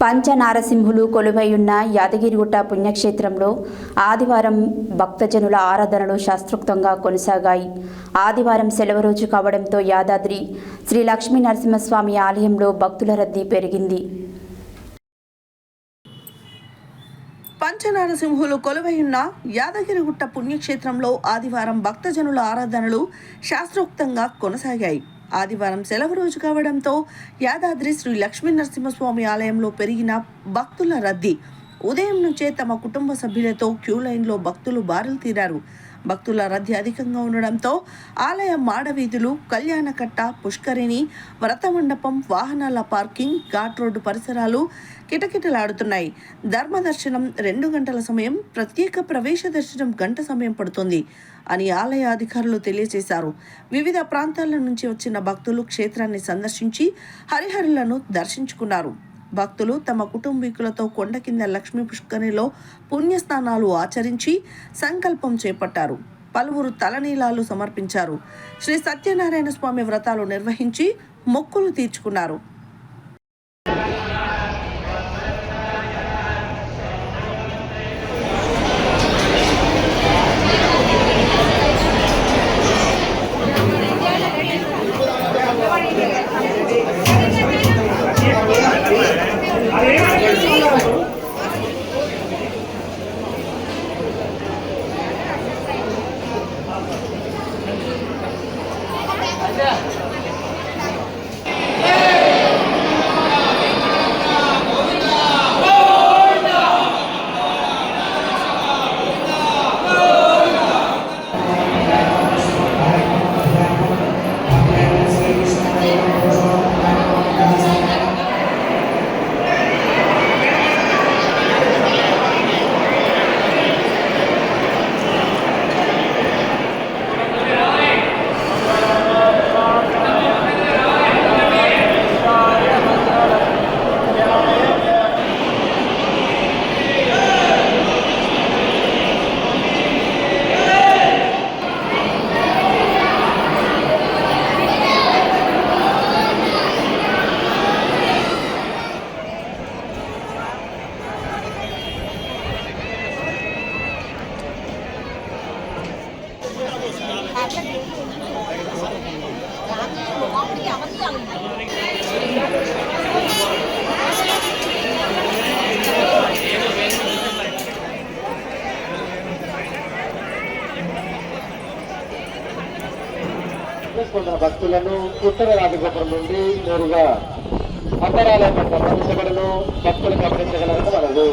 పంచనారసింహులు కొలువైయున్న యాదగిరిగుట్ట పుణ్యక్షేత్రంలో ఆదివారం భక్తజనుల ఆరాధనలు శాస్త్రోక్తంగా కొనసాగాయి. ఆదివారం సెలవు రోజు కావడంతో యాదాద్రి శ్రీ లక్ష్మీ నరసింహస్వామి ఆలయంలో భక్తుల రద్దీ పెరిగింది. పంచనారసింహులు కొలువైయున్న యాదగిరిగుట్ట పుణ్యక్షేత్రంలో ఆదివారం భక్తజనుల ఆరాధనలు శాస్త్రోక్తంగా కొనసాగాయి. ఆదివారం సెలవు రోజు కావడంతో యాదాద్రి శ్రీ లక్ష్మీ నరసింహస్వామి ఆలయంలో పెరిగిన భక్తుల రద్దీ. ఉదయం నుంచే తమ కుటుంబ సభ్యులతో క్యూ లైన్లో భక్తులు బారులు తీరారు. భక్తుల రద్దీ అధికంగా ఉండడంతో ఆలయ మాడవీధులు కళ్యాణకట్ట పుష్కరిణి వ్రత మండపం వాహనాల పార్కింగ్ ఘాట్ రోడ్డు పరిసరాలు కిటకిటలాడుతున్నాయి. ధర్మదర్శనం రెండు గంటల సమయం ప్రత్యేక ప్రవేశ దర్శనం గంట సమయం పడుతుంది అని ఆలయ అధికారులు తెలియజేశారు. వివిధ ప్రాంతాల నుంచి వచ్చిన భక్తులు క్షేత్రాన్ని సందర్శించి హరిహరులను దర్శించుకున్నారు. భక్తులు తమ కుటుంబీకులతో కొండ కింద లక్ష్మీ పుష్కరిలో పుణ్యస్నానాలు ఆచరించి సంకల్పం చేపట్టారు. పలువురు తలనీలాలు సమర్పించారు. శ్రీ సత్యనారాయణ స్వామి వ్రతాలు నిర్వహించి మొక్కులు తీర్చుకున్నారు. 네. చేసుకుంటున్న భక్తులను ఉత్తర రాజగోపురం నుండి నేరుగా అంతరాలయం పట్ల గమనించగలను భక్తులు గమనించగలరని మనది